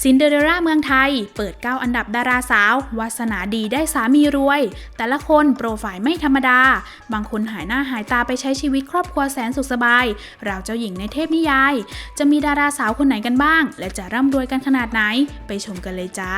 ซินเดอเรล่าเมืองไทย เปิด 9 อันดับดาราสาววาสนาดีได้สามีรวย แต่ละคนโปรไฟล์ไม่ธรรมดา บางคนหายหน้าหายตาไปใช้ชีวิตครอบครัวแสนสุขสบายเราเจ้าหญิงในเทพนิยาย จะมีดาราสาวคนไหนกันบ้าง และจะร่ำรวยกันขนาดไหน ไปชมกันเลยจ้า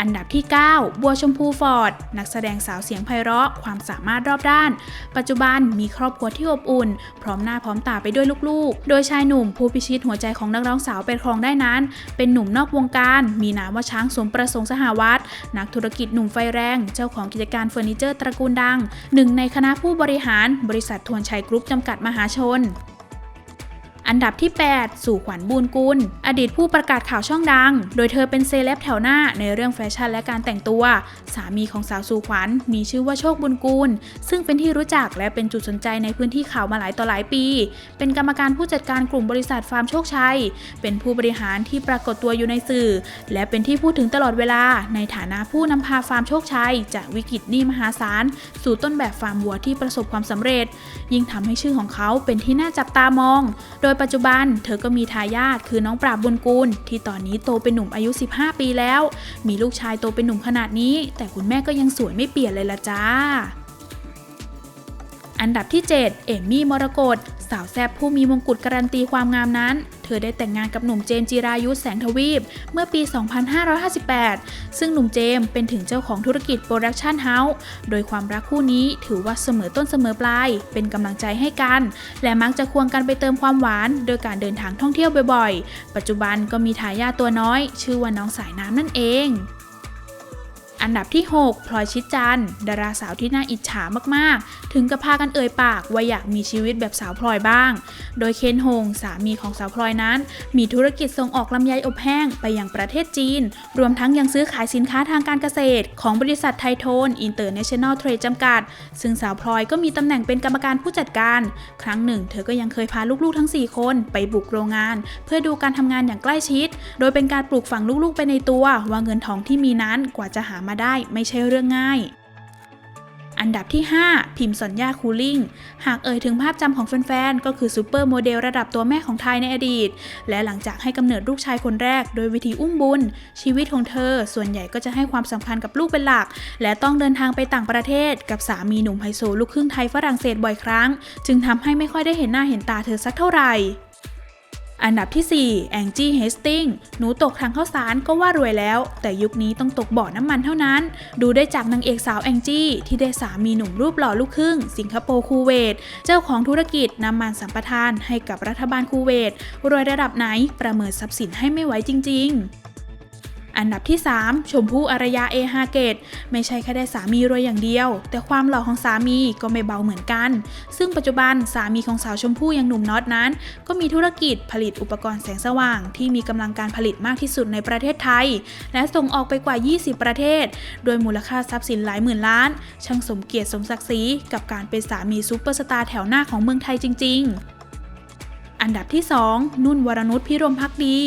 อันดับที่ 9 บัวชมพูฟอร์ด นักแสดงสาวเสียงไพเราะ ความสามารถรอบด้าน ปัจจุบันมีครอบครัวที่อบอุ่น พร้อมหน้าพร้อมตาไปด้วยลูกๆ โดยชายหนุ่มผู้พิชิตหัวใจของนักร้องสาวไปครองได้นั้น เป็นหนุ่มนอกวงการ มีนามว่าช้างสมประสงค์สหวัตรนักธุรกิจหนุ่มไฟแรง เจ้าของกิจการเฟอร์นิเจอร์ตระกูลดัง หนึ่งในคณะผู้บริหารบริษัททวนชัยกรุ๊ปจำกัดมหาชน อันดับที่ 8 สู่ขวัญบูนกุล อดีตผู้ประกาศข่าวช่องดัง โดยเธอเป็นเซเลบแถวหน้าในเรื่องแฟชั่นและการแต่งตัว สามีของสาวสู่ขวัญมีชื่อว่าโชคบุญกุล ซึ่งเป็นที่รู้จักและเป็นจุดสนใจในพื้นที่ข่าวมาหลายต่อหลายปี เป็นกรรมการผู้จัดการกลุ่มบริษัทฟาร์มโชคชัย เป็นผู้บริหารที่ปรากฏตัวอยู่ในสื่อ และเป็นที่พูดถึงตลอดเวลา ในฐานะผู้นำพาฟาร์มโชคชัย จากวิกฤตหนี้มหาศาลสู่ต้นแบบฟาร์มวัวที่ประสบความสำเร็จ ยิ่งทำให้ชื่อของเขาเป็นที่น่าจับตามอง โดยปัจจุบัน เธอก็มีทายาทคือน้องปราบบุญกูล ที่ตอนนี้โตเป็นหนุ่มอายุ 15 ปีแล้ว มีลูกชายโตเป็นหนุ่มขนาดนี้ แต่คุณแม่ก็ยังสวยไม่เปลี่ยนเลยละจ้า อันดับที่ 7 เอมมี่มรกตสาวแซบผู้มีมงกุฎการันตีความงามนั้น ธอได้แต่งงานกับหนุ่มเจมส์จิรายุแสงทวีป เมื่อปี 2558 ซึ่งหนุ่มเจมส์เป็นถึงเจ้าของธุรกิจโปรดักชันเฮาส์ โดยความรักคู่นี้ถือว่าเสมอต้นเสมอปลาย เป็นกำลังใจให้กัน และมักจะควงกันไปเติมความหวาน โดยการเดินทางท่องเที่ยวบ่อยๆ ปัจจุบันก็มีทายาทตัวน้อย ชื่อว่าน้องสายน้ำนั่นเอง อันดับที่ 6 พลอยชิดจันดาราสาวที่น่าอิจฉามากๆ ถึงกับพากันเอ่ยปากว่าอยากมีชีวิตแบบสาวพลอยบ้าง โดยเคนฮงสามีของสาวพลอยนั้น มีธุรกิจส่งออกลำไยอบแห้งไปยังประเทศจีน รวมทั้งยังซื้อขายสินค้าทางการเกษตร ของบริษัทไทโทนอินเตอร์เนชั่นแนลเทรดจำกัด ซึ่งสาวพลอยก็มีตำแหน่งเป็นกรรมการผู้จัดการ ครั้งหนึ่ง เธอก็ยังเคยพาลูกๆทั้ง 4 คน ไปบุกโรงงาน เพื่อดูการทำงานอย่างใกล้ชิด โดยเป็นการปลูกฝังลูกๆไปในตัวว่าเงินทองที่มีนั้นกว่าจะหามาได้ไม่ใช่เรื่องง่าย อันดับที่ 5 พิมพ์สัญญาคูลิ่ง หากเอ่ยถึงภาพจำของแฟนๆ ก็คือซูเปอร์โมเดลระดับตัวแม่ของไทยในอดีต และหลังจากให้กำเนิดลูกชายคนแรก โดยวิธีอุ้มบุญ ชีวิตของเธอ ส่วนใหญ่ก็จะให้ความสำคัญกับลูกเป็นหลัก และต้องเดินทางไปต่างประเทศ กับสามีหนุ่มไฮโซลูกครึ่งไทยฝรั่งเศสบ่อยครั้ง จึงทำให้ไม่ค่อยได้เห็นหน้าเห็นตาเธอสักเท่าไหร่ อันดับที่ 4 แองจี้เฮสติงหนูตกทางข้าวสารก็ว่ารวยแล้ว แต่ยุคนี้ต้องตกบ่อน้ำมันเท่านั้น ดูได้จากนางเอกสาวแองจี้ ที่ได้สามีหนุ่มรูปหล่อลูกครึ่ง สิงคโปร์คูเวต เจ้าของธุรกิจน้ำมันสัมปทานให้กับรัฐบาลคูเวตรวยระดับไหนประเมินทรัพย์สินให้ไม่ไหวจริง ๆ อันดับที่ 3 ชมพู่อารยาเอฮาเกต ไม่ใช่แค่ได้สามีรวยอย่างเดียว แต่ความหล่อของสามีก็ไม่เบาเหมือนกัน ซึ่งปัจจุบันสามีของสาวชมพู่อย่างหนุ่มน็อตนั้น ก็มีธุรกิจผลิตอุปกรณ์แสงสว่าง ที่มีกำลังการผลิตมากที่สุดในประเทศไทย และส่งออกไปกว่า 20 ประเทศ โดยมูลค่าทรัพย์สินหลายหมื่นล้าน ช่างสมเกียรติสมศักดิ์ศรีกับการเป็นสามีซูเปอร์สตาร์แถวหน้าของเมืองไทยจริง ๆ อันดับที่ 2 นุ่นวรนุชพิรมพักดี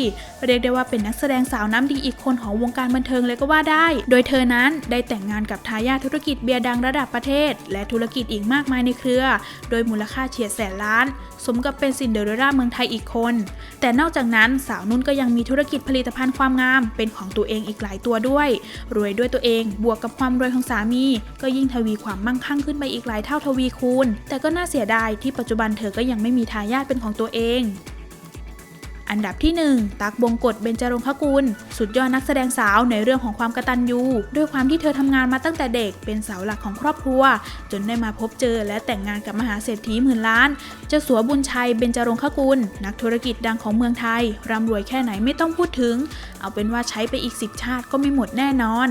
เรียกได้ว่าเป็นนักแสดงสาวน้ำดีอีกคนของวงการบันเทิงเลยก็ว่าได้ โดยเธอนั้นได้แต่งงานกับทายาทธุรกิจเบียร์ดังระดับประเทศ และธุรกิจอีกมากมายในเครือ โดยมูลค่าเฉียดแสนล้าน สมกับเป็นซินเดอเรล่าเมืองไทยอีกคน แต่นอกจากนั้นสาวนุ่นก็ยังมีธุรกิจผลิตภัณฑ์ความงาม เป็นของตัวเองอีกหลายตัวด้วย รวยด้วยตัวเองบวกกับความรวยของสามี ก็ยิ่งทวีความมั่งคั่งขึ้นไปอีกหลายเท่าทวีคูณ แต่ก็น่าเสียดายที่ปัจจุบันเธอก็ยังไม่มีทายาทเป็นของตัวเองอันดับที่ 1 ตักบงกฎเบญจรงคกุล สุดยอดนักแสดงสาวในเรื่องของความกตัญญู ด้วยความที่เธอทำงานมาตั้งแต่เด็ก เป็นเสาหลักของครอบครัว จนได้มาพบเจอและแต่งงานกับมหาเศรษฐีหมื่นล้านเจ้าสัวบุญชัยเบญจรงคกุล นักธุรกิจดังของเมืองไทยร่ำรวยแค่ไหนไม่ต้องพูดถึง เอาเป็นว่าใช้ไปอีกสิบชาติก็ไม่หมดแน่นอน